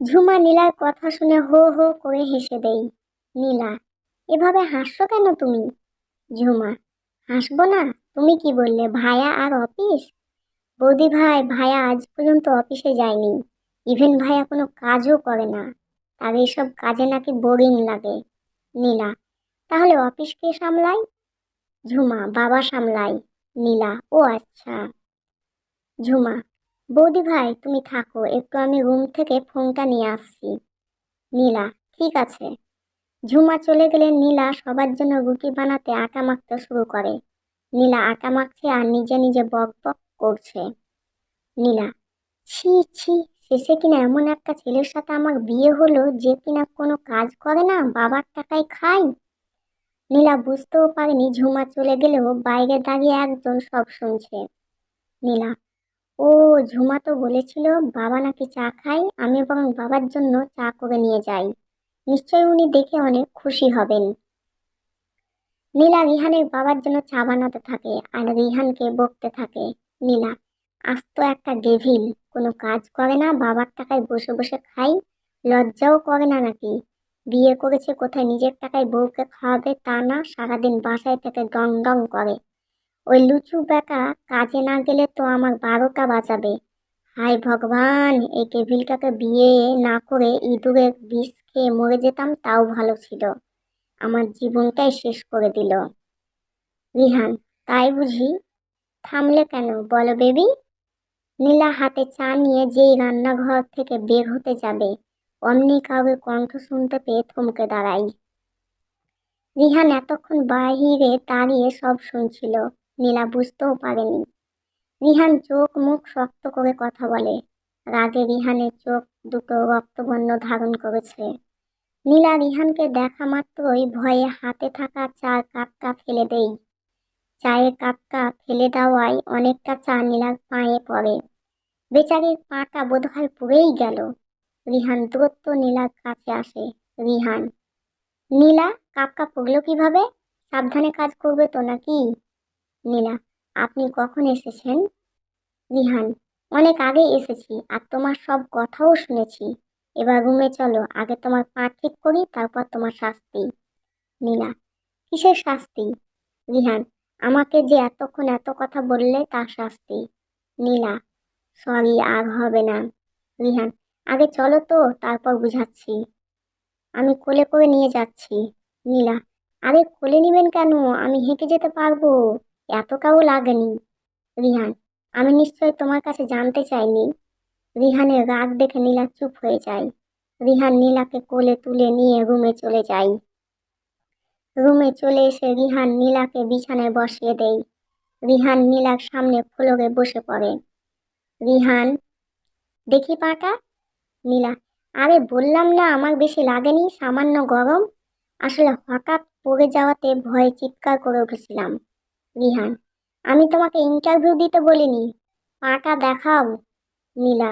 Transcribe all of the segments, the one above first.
ঝুমা নীলার কথা শুনে হো হো করে হেসে দেই। নীলা, এভাবে হাসছো কেন তুমি? ঝুমা, হাসবো না, তুমি কি বললে, ভায়া আর অফিস? বৌদি ভাই, ভায়া আজ পর্যন্ত অফিসে যায়নি। ইভেন ভাইয়া কোনো কাজও করে না। তার এইসব কাজে নাকি বোরিং লাগে। নীলা, তাহলে অফিস কে সামলাই ঝুমা, বাবা সামলাই নীলা, ও আচ্ছা। ঝুমা বৌদি ভাই, তুমি থাকো, একটু আমি রুম থেকে ফোনটা নিয়ে আসছি। নীলা, ঠিক আছে। ঝুমা চলে গেলে নীলা সবার জন্য রুটি বানাতে আটা মাখতে শুরু করে। নীলা আটা মাখছে আর নিজে নিজে বক বক করছে। নীলা, ছি ছি, শেষে কিনা এমন একটা ছেলের সাথে আমার বিয়ে হলো যে কিনা কোনো কাজ করে না, বাবার টাকায় খাই। নীলা বুঝতেও পারেনি ঝুমা চলে গেলেও বাইরে দাঁড়িয়ে একজন সব শুনছে। নীলা ও, ঝুমা তো বলেছিল বাবা নাকি চা খায়, আমি বরং বাবার জন্য চা করে নিয়ে যাই। নিশ্চয়ই উনি দেখে অনেক খুশি হবেন। নীলা রিহানের বাবার জন্য চা বানাতে থাকে আর রিহানকে বকতে থাকে। নীলা, আস্ত একটা ডেভিল কোনো কাজ করে না, বাবার টাকায় বসে বসে খাই লজ্জাও করে না নাকি? বিয়ে করেছে কোথায়, নিজের টাকায় বউকে খাওয়াবে তা না, সারাদিন বাসায় থেকে গং গং করে। ওই লুচু বেটা কাজে না গেলে তো আমার বারোটা বাজাবে। হায় ভগবান, এই টেবিলটাকে বিয়ে না করে ইঁদুরের বিষ খেয়ে মরে যেতাম তাও ভালো ছিল। আমার জীবনটাই শেষ করে দিল। রিহান, তাই বুঝি? থামলে কেন? বলো বেবি। নীলা হাতে চা নিয়ে যেই রান্নাঘর থেকে বের হতে যাবে, অমনি কাউকে কণ্ঠ শুনতে পেয়ে থমকে দাঁড়াই রিহান এতক্ষণ বাহিরে দাঁড়িয়ে সব শুনছিল। নীলা বুঝতেও পারেনি। রিহান চোখ মুখ শক্ত করে কথা বলে। রাগে রিহানের চোখ দুটো রক্তবর্ণ ধারণ করেছে। নীলা রিহানকে দেখা মাত্রই ভয়ে হাতে থাকা চার কাপটা ফেলে দেই। চায়ের কাপটা ফেলে দেওয়ায় অনেকটা চা নীলার পায়ে পড়ে। বেচারির পাটা বোধহয় পুড়েই গেল। রিহান দ্রুত নীলার কাছে আসে। রিহান, নীলা, কাপটা পড়ল কীভাবে? সাবধানে কাজ করবে তো নাকি? নীলা, আপনি কখন এসেছেন? রিহান, অনেক আগে এসেছি আর তোমার সব কথাও শুনেছি। এবার রুমে চলো, আগে তোমার পা ঠিক করি, তারপর তোমার শাস্তি। নীলা, কিসের শাস্তি? রিহান, আমাকে যে এতক্ষণ এত কথা বললে তার শাস্তি। নীলা, সরি, আর হবে না। রিহান, আগে চলো তো, তারপর বুঝাচ্ছি। আমি কোলে করে নিয়ে যাচ্ছি। নীলা, আরে কোলে নিবেন কেন? আমি হেঁটে যেতে পারব। এতটাও লাগেনি। রিহান, আমি নিশ্চয় তোমার কাছে জানতে চাইনি। রিহানের রাগ দেখে নীলা চুপ হয়ে যায়। রিহান নীলাকে কোলে তুলে নিয়ে রুমে চলে যায়। রুমে চলে এসে রিহান নীলাকে বিছানায় বসিয়ে দেয়। রিহান নীলার সামনে ফ্লোরে বসে পড়ে। রিহান, দেখি পাটা। নীলা, আরে বললাম না আমার বেশি লাগেনি, সামান্য গরম। আসলে হঠাৎ পড়ে যাওয়াতে ভয়ে চিৎকার করে উঠেছিলাম। রিহান, আমি তোমাকে ইন্টারভিউ দিতে বলিনি। পাটা দেখাও, নীলা।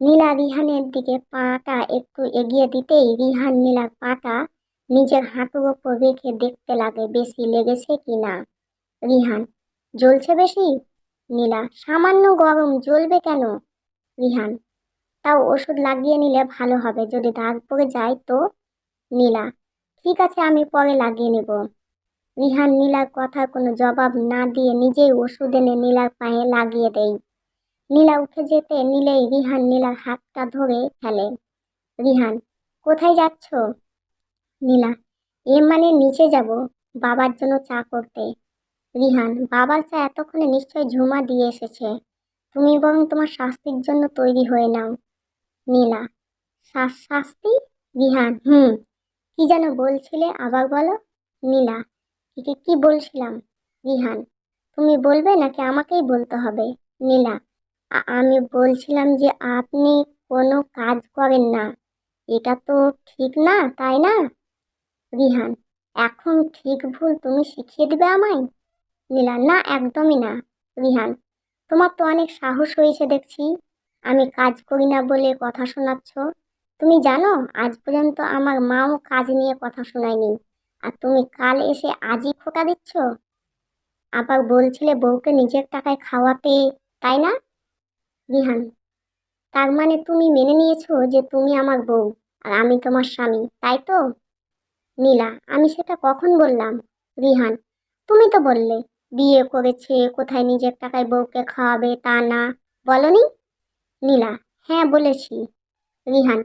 নীলা রিহানের দিকে পাটা একটু এগিয়ে দিতেই রিহান নীলার পাটা নিজের হাঁটুর ওপর রেখে দেখতে লাগে বেশি লেগেছে কি না। রিহান, জ্বলছে বেশি? নীলা, সামান্য গরম জ্বলবে কেন? রিহান, তাও ওষুধ লাগিয়ে নিলে ভালো হবে, যদি দাগ পড়ে যায় তো? নীলা, ঠিক আছে আমি পরে লাগিয়ে নেব। রিহান নীলার কথার কোনো জবাব না দিয়ে নিজেই ওষুধ এনে নীলার পায়ে লাগিয়ে দেয়। নীলা উঠে যেতে নিলেই রিহান নীলার হাতটা ধরে ফেলে। রিহান, কোথায় যাচ্ছ? নীলা, এ মানে নিচে যাব, বাবার জন্য চা করতে। রিহান, বাবার চা এতক্ষণে নিশ্চয় ঝুমা দিয়ে এসেছে। তুমি বরং তোমার শাস্তির জন্য তৈরি হয়ে নাও। নীলা শাস্তি রিহান, হুম, কি যেন বলছিলে আবার বলো। নীলা কি- কি বলছিলাম? রিহান, তুমি বলবে নাকি আমাকেই বলতে হবে? নীলা আমি বলছিলাম যে আপনি কোনো কাজ করেন না। এটা তো ঠিক না, তাই না? রিহান, এখন ঠিক ভুল তুমি শিখিয়ে দিবে আমায়? নীলা, না, একদমই না। রিহান, তোমার তো অনেক সাহস হয়েছে দেখছি। আমি কাজ করি না বলে কথা শোনাচ্ছ। তুমি জানো, আজ পর্যন্ত আমার মাও কাজ নিয়ে কথা শোনায়নি। আর তুমি কাল এসে আজই খোটা দিচ্ছ? আবার বলছিলে বউকে নিজের টাকায় খাওয়াতে, তাই না? রিহান, তার মানে তুমি মেনে নিয়েছো যে তুমি আমার বউ আর আমি তোমার স্বামী, তাই তো? নীলা, আমি সেটা কখন বললাম? রিহান, তুমি তো বললে, বিয়ে করেছে, কোথায় নিজের টাকায় বউকে খাওয়াবে তা না, বলনি? নীলা হ্যাঁ বলেছি। রিহান,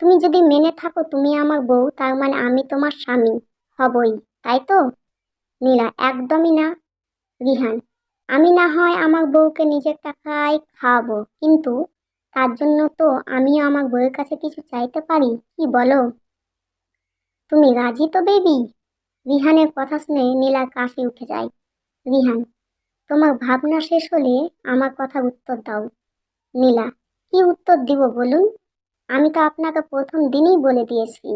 তুমি যদি মেনে থাকো তুমি আমার বউ, তার মানে আমি তোমার স্বামী। হবই, তাই তো? নীলা, একদমই না। রিহান, আমি না হয় আমার বউকে নিজের টাকায় খাওয়াবো, কিন্তু তার জন্য তো আমিও আমার বউয়ের কাছে কিছু চাইতে পারি, কি বলো? তুমি রাজি তো, বেবি? রিহানের কথা শুনে নীলার কাশি উঠে যায়। রিহান, তোমার ভাবনা শেষ হলে আমার কথার উত্তর দাও। নীলা, কি উত্তর দিব বলুন? আমি তো আপনাকে প্রথম দিনই বলে দিয়েছি।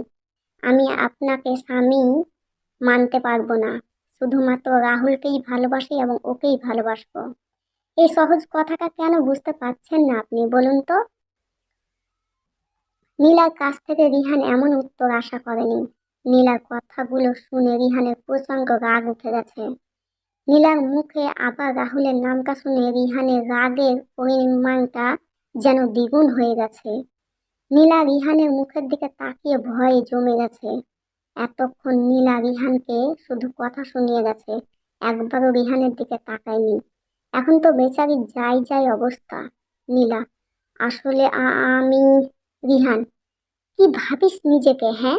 আমি আপনাকে স্বামী মানতে পারব না। শুধুমাত্র রাহুলকেই ভালোবাসি এবং ওকেই ভালোবাসবো। এই সহজ কথাটা কেন বুঝতে পারছেন না আপনি, বলুন তো? নীলার কাছ থেকে রিহান এমন উত্তর আশা করেনি। নীলার কথাগুলো শুনে রিহানের প্রচণ্ড রাগ উঠে গেছে। নীলার মুখে আবার রাহুলের নামটা শুনে রিহানের রাগের পরিমাণটা যেন দ্বিগুণ হয়ে গেছে। নীলা রিহানের মুখের দিকে তাকিয়ে ভয়ে জমে গেছে। এতক্ষণ নীলা রিহানকে শুধু কথা শুনিয়ে গেছে, একবারও রিহানের দিকে তাকায়নি। এখন তো বেচারি যাই যাই অবস্থা, নীলা। আসলে আমি, রিহান, কি ভাবিস নিজেকে হ্যাঁ?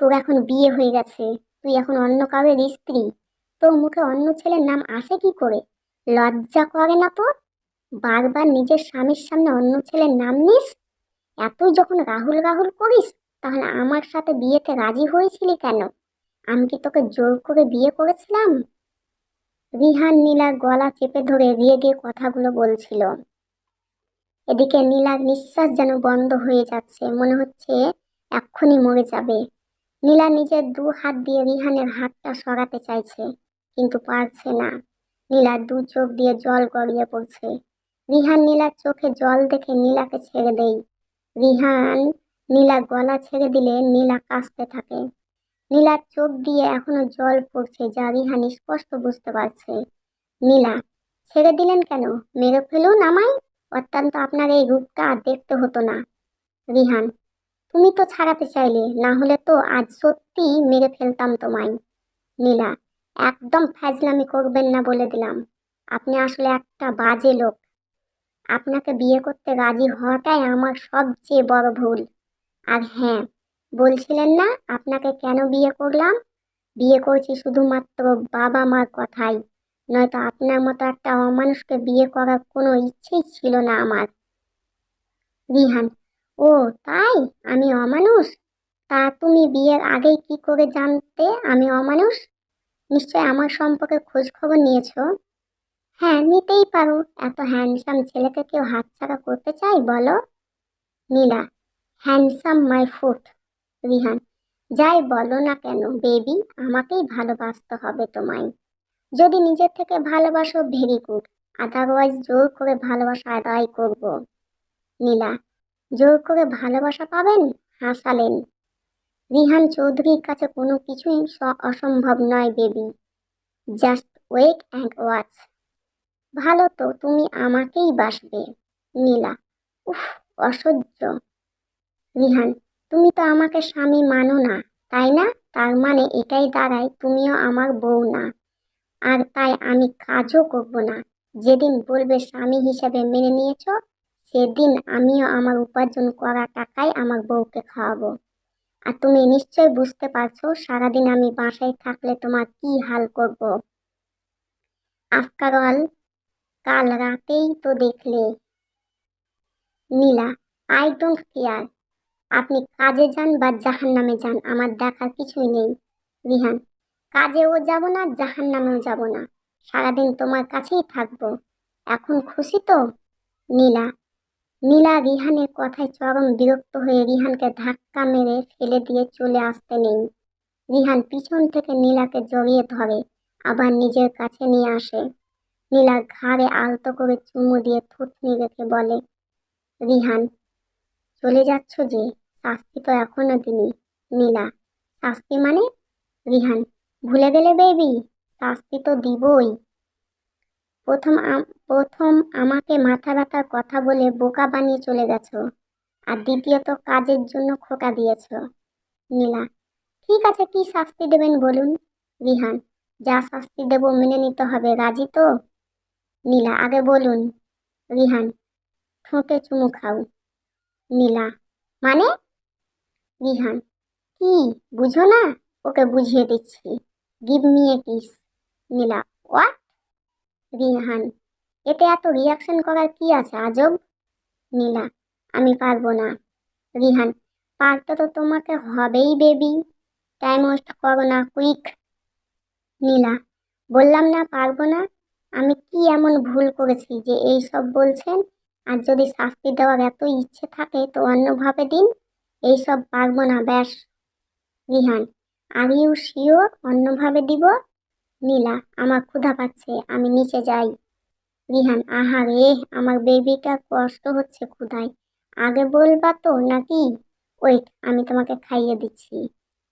তোর এখন বিয়ে হয়ে গেছে, তুই এখন অন্য কারোর স্ত্রী, তোর মুখে অন্য ছেলের নাম আসে কি করে? লজ্জা করে না তোর? বারবার নিজের স্বামীর সামনে অন্য ছেলের নাম নিস? এতই যখন রাহুল রাহুল করিস তাহলে আমার সাথে বিয়েতে রাজি হয়েছিলি কেন? আমি কি তোকে জোর করে বিয়ে করেছিলাম? রিহান নীলার গলা চেপে ধরে রেগে কথাগুলো বলছিল। এদিকে নীলার নিঃশ্বাস যেন বন্ধ হয়ে যাচ্ছে, মনে হচ্ছে এক্ষুনি মরে যাবে। নীলা নিজের দু হাত দিয়ে রিহানের হাতটা সরাতে চাইছে, কিন্তু পারছে না। নীলার দু চোখ দিয়ে জল গড়িয়ে পড়ছে। রিহান নীলার চোখে জল দেখে নীলাকে ছেড়ে দেই। রিহান নীলা গলা ছেড়ে দিলে নীলা কাঁচতে থাকে। নীলার চোখ দিয়ে এখনও জল পড়ছে যা রিহান স্পষ্ট বুঝতে পারছে। নীলা, ছেড়ে দিলেন কেন? মেরে ফেলুন আমায়? অত্যন্ত আপনার এই রূপটা আর দেখতে হতো না। রিহান, তুমি তো ছাড়াতে চাইলে, না হলে তো আজ সত্যি মেরে ফেলতাম তোমায়। নীলা, একদম ফাজলামি করবেন না বলে দিলাম। আপনি আসলে একটা বাজে লোক। আপনাকে বিয়ে করতে রাজি হওয়াটাই আমার সবচেয়ে বড় ভুল। আর হ্যাঁ বলছিলেন না আপনাকে কেন বিয়ে করলাম? বিয়ে করছি শুধুমাত্র বাবা মার কথাই, নয়তো আপনার মতো একটা অমানুষকে বিয়ে করার কোনো ইচ্ছেই ছিল না আমার। রিহান, ও তাই? আমি অমানুষ? তা তুমি বিয়ের আগেই কি করে জানতে আমি অমানুষ? নিশ্চয় আমার সম্পর্কে খোঁজ খবর নিয়েছো? হ্যাঁ নিতেই পারো, এত হ্যান্ডসাম ছেলেকে কেউ হাতছাড়া করতে চাই বলো? Nila handsome my foot Rihan, যাই বলো না কেন বেবি আমাকেই ভালোবাসতে হবে তোমায়। যদি নিজের থেকে ভালোবাসো ভেরি গুড আদারওয়াইজ জোর করে ভালোবাসা আদায় করব। নীলা, জোর করে ভালোবাসা পাবেন? হাসালেন। রিহান চৌধুরীর কাছে কোনো কিছুই অসম্ভব নয় baby just wait and watch ভালো তো, তুমি আমাকেই বাসবে। নীলা, উফ, অসহ্য। রিহান, তুমি তো আমাকে স্বামী মানো না, তাই না? তার মানে এটাই দাঁড়ায়, তুমিও আমার বউ না। আর তাই আমি কাজও করব না। যেদিন বলবে স্বামী হিসাবে মেনে নিয়েছো, সেদিন আমিও আমার উপার্জন করা টাকায় আমার বউকে খাওয়াবো। আর তুমি নিশ্চয় বুঝতে পারছ, সারাদিন আমি বাসায় থাকলে তোমার কি হাল করব? আফটার অল কাল রাতেই তো দেখলে। নীলা আই ডোন্ট কেয়ার আপনি কাজে যান বা জাহান নামে যান, আমার দেখার কিছুই নেই। রিহান, কাজেও যাব না জাহান নামেও যাব না। সারাদিন তোমার কাছেই থাকব। এখন খুশি তো? নীলা নীলা রিহানের কথায় চরম বিরক্ত হয়ে রিহানকে ধাক্কা মেরে ফেলে দিয়ে চলে আসতে নেই। রিহান পিছন থেকে নীলাকে জড়িয়ে ধরে, আবার নিজের কাছে নিয়ে আসে। নীলা ঘাড়ে আলতো করে চুমু দিয়ে থুতনি রেখে বলে, রিহান, চলে যাচ্ছ যে? শাস্তি তো এখনও দিনি নীলা। শাস্তি মানে? রিহান, ভুলে গেলে বেবি, শাস্তি তো দিবই। প্রথম প্রথম আমাকে মাথা ব্যথার কথা বলে বোকা বানিয়ে চলে গেছো, আর দ্বিতীয়ত কাজের জন্য খোকা দিয়েছ। নীলা, ঠিক আছে, কি শাস্তি দেবেন বলুন? রিহান, যা শাস্তি দেব মেনে নিতে হবে, রাজি তো? নীলা, আগে বলুন। রিহান, ঠোঁটে চুমু খাও। নীলা মানে? রিহান, কি, বুঝো না? ওকে বুঝিয়ে দিচ্ছি। Give me a kiss Nila what Rihan, এতে এত রিয়াকশন করার কি আছে আজব? নীলা, আমি পারব না। রিহান, পারতে তো তোমাকে হবেই বেবি টাইম ওয়েস্ট করো না কুইক নীলা, বললাম না পারব না? আমি কি এমন ভুল করেছি যে এই সব বলছেন? আর যদি শাস্তি দেওয়ার এত ইচ্ছে থাকে তো অন্যভাবে দিন। এইসব পারব না, ব্যাস। রিহান আর ইউ শিওর অন্যভাবে দিব? নীলা, আমার ক্ষুধা পাচ্ছে, আমি নিচে যাই। রিহান, আহা রে, আমার বেবিটা কষ্ট হচ্ছে ক্ষুধায়। আগে বলবা তো, নাকি? ওয়েট, আমি তোমাকে খাইয়ে দিচ্ছি।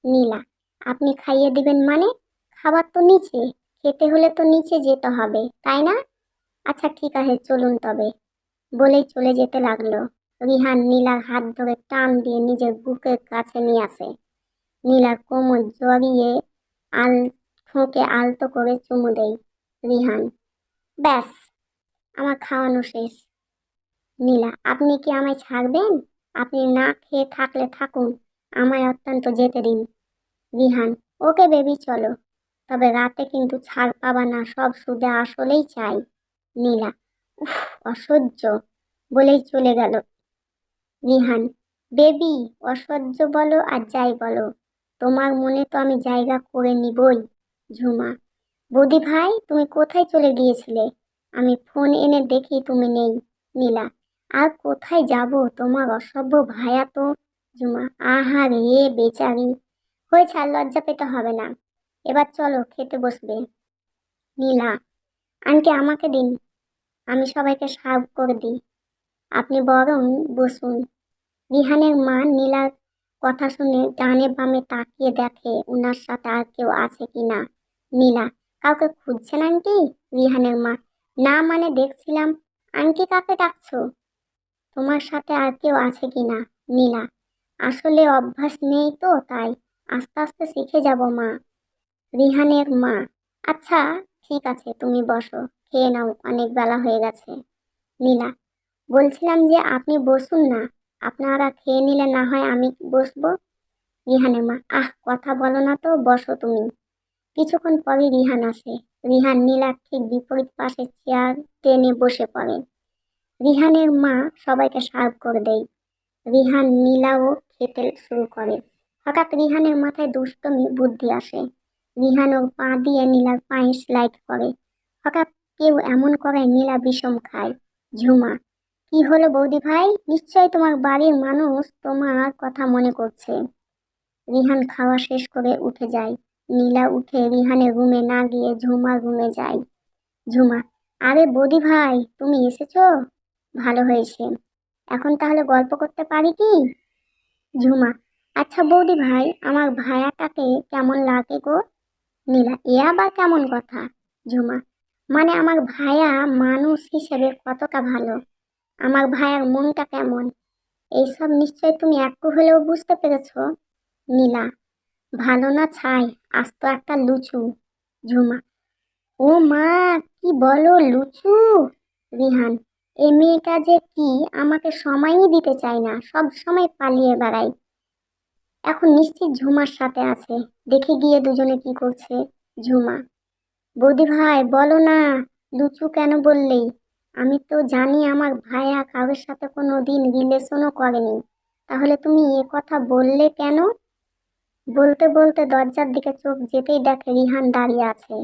নীলা, আপনি খাইয়ে দিবেন মানে? খাবার তো নিচে, খেতে হলে তো নিচে যেতে হবে, তাই না? আচ্ছা ঠিক আছে, চলুন তবে। বলেই চলে যেতে লাগল। রিহান নীলার হাত ধরে টান দিয়ে নিজের বুকের কাছে নিয়ে আসে। নীলার কোমর জড়িয়ে আল ঠোঁকে আলতো করে চুমু দেয় রিহান। ব্যাস, আমার খাওয়ানো শেষ। নীলা, আপনি কি আমায় ছাড়বেন? আপনি না খেয়ে থাকলে থাকুন, আমায় অত্যন্ত যেতে দিন। রিহান, ওকে বেবি চলো, তবে রাতে কিন্তু ছাড় পাবা না, সব সুদে আসলেই চাই। নীলা, উফ, অসহ্য, বলেই চলে গেল। রিহান, বেবি, অসহ্য বলো আর যাই বলো। তোমার মনে তো আমি জায়গা করে নিবই, ঝুমা। বৌদি ভাই, তুমি কোথায় চলে গিয়েছিলে? আমি ফোন এনে দেখি তুমি নেই, নীলা। আর কোথায় যাব? তোমার অসভ্য ভায়া তো, ঝুমা। আহা রে, বেচারি। হয়েছে আর লজ্জা পেতে হবে না। এবার চলো, খেতে বসবে। নীলা, আন্টি, আমাকে দিন। আমি সবাইকে সার্ভ করে দিই। আপনি বরং বসুন। রিহানের মা নীলার কথা শুনে ডানে বামে তাকিয়ে দেখে ওনার সাথে আর কেউ আছে কি না। নীলা, কাউকে খুঁজছেন আন্টি? রিহানের মা, না মানে দেখছিলাম। আন্টি কাকে ডাকছো? তোমার সাথে আর কেউ আছে কি না? নীলা, আসলে অভ্যাস নেই তো তাই আস্তে আস্তে শিখে যাব মা। রিহানের মা আচ্ছা ঠিক আছে, তুমি বসো, খেয়ে নাও, অনেক বেলা হয়ে গেছে। নীলা বলছিলাম যে আপনি বসুন না। আপনারা খেয়ে নিলে না হয় আমি বসবো। রিহানের মা, আহ, কথা বলো না তো, বসো তুমি। কিছুক্ষণ পরে রিহান আসে। রিহান নীলার ঠিক বিপরীত পাশে চেয়ার টেনে বসে পড়ে। রিহানের মা সবাইকে সার্ভ করে দেয়। রিহান নীলাও খেতে শুরু করে। হঠাৎ রিহানের মাথায় দুষ্টমি, বুদ্ধি আসে। রিহান ওর পা দিয়ে নীলার পায়ে স্লাইড করে। হঠাৎ কেউ এমন করে নীলা বিষম খায়। ঝুমা কি হলো বৌদি ভাই? নিশ্চয় তোমার বাড়ির মানুষ তোমার কথা মনে করছে। রিহান খাওয়া শেষ করে উঠে যায়। নীলা উঠে রিহানের রুমে না গিয়ে ঝুমার রুমে যায়। ঝুমা, আরে বৌদি ভাই, তুমি এসেছ? ভালো হয়েছে। এখন তাহলে গল্প করতে পারি কি? ঝুমা আচ্ছা বৌদি ভাই, আমার ভায়াটাকে কেমন লাগে গো? নীলা, এ আবার কেমন কথা? ঝুমা মানে আমার ভায়া মানুষ হিসেবে কতটা ভালো? আমার ভাইয়ার মনটা কেমন? এইসব নিশ্চয় তুমি একটু হলেও বুঝতে পেরেছ? নীলা, ভালো না ছাই? আস্ত একটা লুচু। ঝুমা, ও মা, কি বলো লুচু? রিহান, এ মেয়েটা যে কি? আমাকে সময়ই দিতে চায় না, সব সময় পালিয়ে বেড়াই এখন নিশ্চিত ঝুমার সাথে আছে। দেখে গিয়ে দুজনে কি করছে? ঝুমা, বৌদি ভাই, বলো না, লুচু কেন বললেই? আমি তো জানি আমার ভাইয়া কারোর সাথে কোনো দিন রিলেশনও করেনি। তাহলে তুমি এ কথা বললে কেন? বলতে বলতে দরজার দিকে চোখ যেতেই দেখে রিহান দাঁড়িয়ে আছে।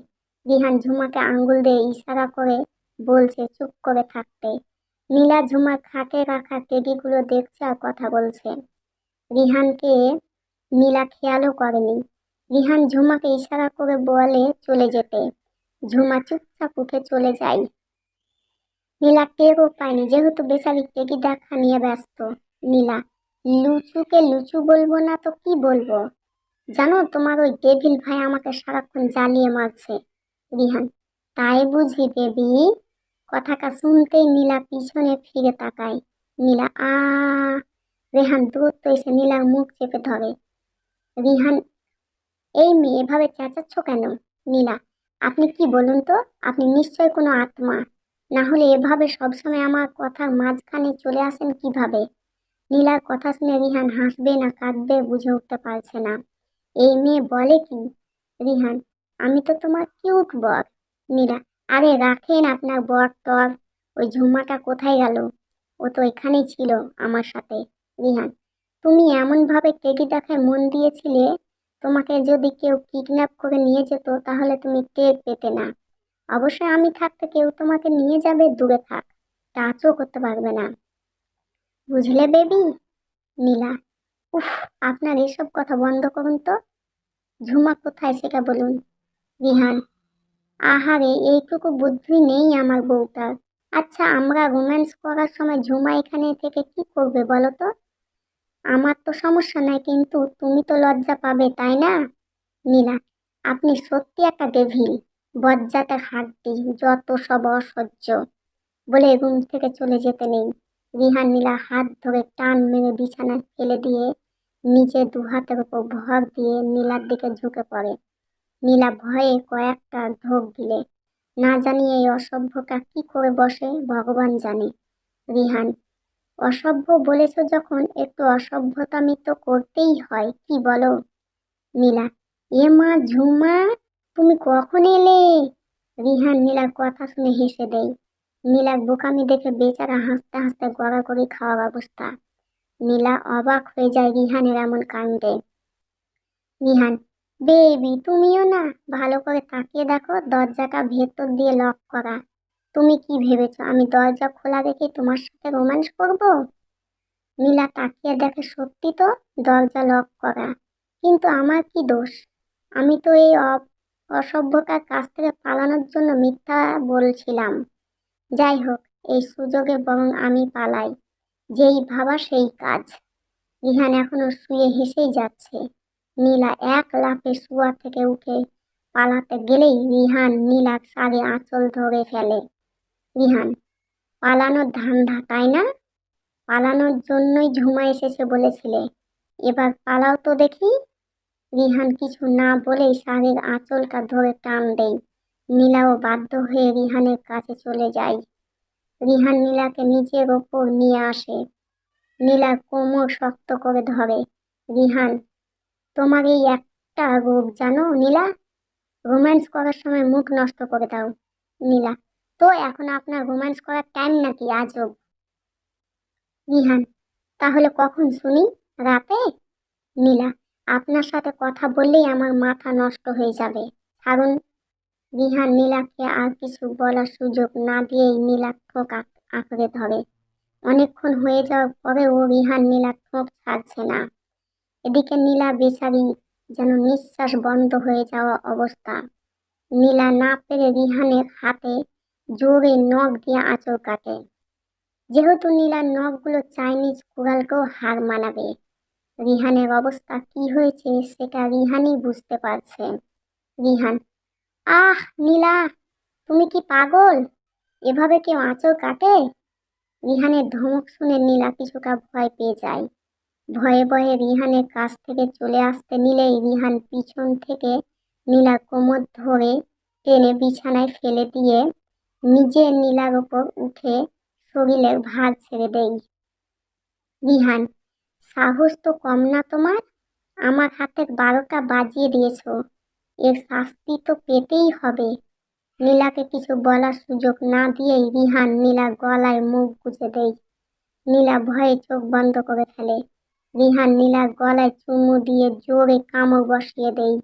রিহান ঝুমাকে আঙ্গুল দিয়ে ইশারা করে বলছে চুপ করে থাকতে। নীলা ঝুমার খাটে রাখা টেডিগুলো দেখছে আর কথা বলছে। রিহানকে নীলা খেয়ালও করেনি। রিহান ঝুমাকে ইশারা করে বলে চলে যেতে। ঝুমা চুপচাপ উঠে চলে যায়। নীলা টেরও পায়নি। যেহেতু বেচারি দেখা নিয়ে ব্যস্ত। নীলা, লুচুকে লুচু বলব না তো কি বলব? জানো, তোমার ওই ডেভিল ভাই আমাকে সারাক্ষণ জ্বালিয়ে মারছে। রিহান, তাই বুঝি বেবি? কথাটা শুনতেই নীলা পিছনে ফিরে তাকায়। নীলা, আ, রেহান দূরত্ব এসে নীলার মুখ চেপে ধরে। রিহান, এই মেয়ে এভাবে চেঁচাচ্ছ কেন? নীলা, আপনি কি বলুন তো? আপনি নিশ্চয় কোনো আত্মা। না হলে এভাবে সবসময় আমার কথার মাঝখানে চলে আসেন কীভাবে? নীলার কথা শুনে রিহান হাসবে না, কাঁদবে, বুঝে উঠতে পারছে না। এই মেয়ে বলে কি? রিহান, আমি তো তোমার কিউট বর। নীলা, আরে রাখেন আপনার বর টর, ওই ঝুমাটা কোথায় গেল? ও তো এখানেই ছিল আমার সাথে। রিহান, তুমি এমনভাবে টেডি দেখায় মন দিয়েছিলে? তোমাকে যদি কেউ কিডন্যাপ করে নিয়ে যেত, তাহলে তুমি টের পেতে না। অবশ্যই আমি থাকতে কেউ তোমাকে নিয়ে যাবে, দূরে থাক। টাচও করতে পারবে না। বুঝলে বেবি? নীলা। উফ, আপনার এসব কথা বন্ধ করুন তো। ঝুমা কোথায় সেটা বলুন। রিহান। আহারে, এইটুকু বুদ্ধি নেই আমার বউটার। আচ্ছা আমরা রোম্যান্স করার সময় ঝুমা এখানে থেকে কি করবে বলো তো? আমার তো সমস্যা নাই, কিন্তু তুমি তো লজ্জা পাবে, তাই না? নীলা। আপনি সত্যি একটা ডেভিল বজ্জাতে হাড্ডি, যত সব অসহ্য। বলে রুম থেকে চলে যেতে নেই। রিহান নীলা হাত ধরে টান মেরে বিছানায় ফেলে দিয়ে নিচে দু হাতের উপর ভর দিয়ে নীলার দিকে ঝুঁকে পড়ে। নীলা ভয়ে কয়েকটা ঢোক দিলে না জানি এই অসভ্যটা কি করে বসে, ভগবান জানে। রিহান, অসভ্য বলেছ যখন, একটু অসভ্যতামি তো করতেই হয়, কি বলো? নীলা, এ মা ঝুমা তুমি কখন এলে? রিহান নীলার কথা শুনে হেসে দেয়। নীলার বোকামি দেখে বেচারা হাসতে হাসতে গড়াগড়ি খাওয়ার অবস্থা। নীলা অবাক হয়ে যায় রিহানের এমন কাণ্ডে। রিহান, বেবি, তুমিও না ভালো করে তাকিয়ে দেখো, দরজাটা ভেতর দিয়ে লক করা। তুমি কি ভেবেছো, আমি দরজা খোলা রেখে তোমার সাথে রোম্যান্স করব? নীলা তাকিয়ে দেখে, সত্যি তো, দরজা লক করা। কিন্তু আমার কি দোষ? আমি তো এই অসভ্যতার কাছ থেকে পালানোর জন্য মিথ্যা বলছিলাম। যাই হোক, এই সুযোগে বরং আমি পালাই। যেই ভাবা সেই কাজ। রিহান এখনও শুয়ে হেসেই যাচ্ছে। নীলা এক লাফে শুয়া থেকে উঠে পালাতে গেলেই রিহান নীলার সারে আঁচল ধরে ফেলে। রিহান, পালানোর ধান্দা তাই না? পালানোর জন্যই ঝুমা এসেছে বলেছিলে। এবার পালাও তো দেখি। রিহান কিছু না বলেই শাড়ির আঁচলটা ধরে টান দেয়। নীলাও বাধ্য হয়ে রিহানের কাছে চলে যায়। রিহান নীলাকে নিজের ওপর নিয়ে আসে। নীলার কোমর শক্ত করে ধরে। রিহান, তোমার এই একটা রূপ জানো নীলা? রোম্যান্স করার সময় মুখ নষ্ট করে দাও। নীলা, তো এখন আপনার রোম্যান্স করার টাইম নাকি আজব রিহান, তাহলে কখন শুনি? রাতে? নীলা আপনার সাথে কথা বললেই আমার মাথা নষ্ট হয়ে যাবে। ছাড়ুন রিহান নীলাকে আর কিছু বলার সুযোগ না দিয়েই নীলা ঠোক আঁক- আঁকড়ে ধরে। অনেকক্ষণ হয়ে যাওয়ার পরেও রিহান নীলা ঠোঁক ছাড়ছে না। এদিকে নীলা বেচারি যেন নিঃশ্বাস বন্ধ হয়ে যাওয়া অবস্থা। নীলা না পেরে রিহানের হাতে জোরে নখ দিয়ে আঁচড় কাটে। যেহেতু নীলার নখগুলো চাইনিজ কুড়ালকেও হার মানাবে রিহানের অবস্থা কি হয়েছে সেটা রিহানই বুঝতে পারছে। রিহান, আহ, নীলা, তুমি কি পাগল? এভাবে কেউ আঁচড় কাটে? রিহানের ধমক শুনে নীলা কিছুটা ভয় পেয়ে যায়। ভয়ে ভয়ে রিহানের কাছ থেকে চলে আসতে নিলেই রিহান পিছন থেকে নীলা কোমর ধরে টেনে বিছানায় ফেলে দিয়ে নিজে নীলার ওপর উঠে শরীরের ভার ছেড়ে দেয়। রিহান সাহস তো কম না তোমার? আমার হাতের বারোটা বাজিয়ে দিয়েছ। এর শাস্তি তো পেতেই হবে। নীলাকে কিছু বলার সুযোগ না দিয়েই রিহান নীলা গলায় মুখ গুজে দেয়। নীলা ভয়ে চোখ বন্ধ করে ফেলে। রিহান নীলার গলায় চুমু দিয়ে জোরে কামড় বসিয়ে দেয়।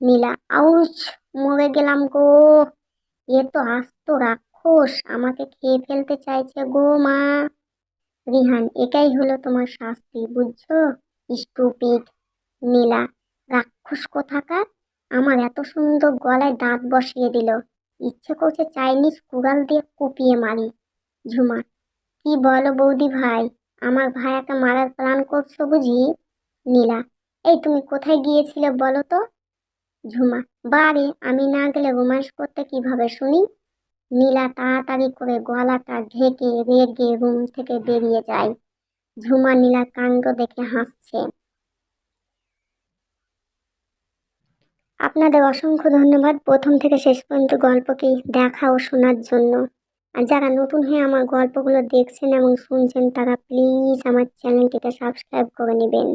নীলা, আউচ, মরে গেলাম গো। এ তো আস্ত রাক্ষস। আমাকে খেয়ে ফেলতে চাইছে গো মা। রিহান, এটাই হলো তোমার শাস্তি, বুঝছ? স্টুপিড, নীলা, রাক্ষস কোথাকার? আমার এত সুন্দর গলায় দাঁত বসিয়ে দিল। ইচ্ছে করছে চাইনিজ কুড়াল দিয়ে কুপিয়ে মারি। ঝুমা, কি বলো বৌদি ভাই, আমার ভাইয়াকে মারার প্ল্যান করছ বুঝি? নীলা, এই তুমি কোথায় গিয়েছিলে বলো তো? ঝুমা বারে আমি না গেলে রোমান্স করতে কীভাবে শুনি? নীলা তাড়াতাড়ি করে গলাটা ঢেকে রেগে রুম থেকে বেরিয়ে যায়। ঝুমা নীলার কাণ্ড দেখে হাসছে। আপনাদের অসংখ্য ধন্যবাদ প্রথম থেকে শেষ পর্যন্ত গল্পটি দেখা ও শোনার জন্য। আর যারা নতুন হয়ে আমার গল্পগুলো দেখছেন এবং শুনছেন, তারা প্লিজ আমার চ্যানেলটিকে সাবস্ক্রাইব করে নেবেন।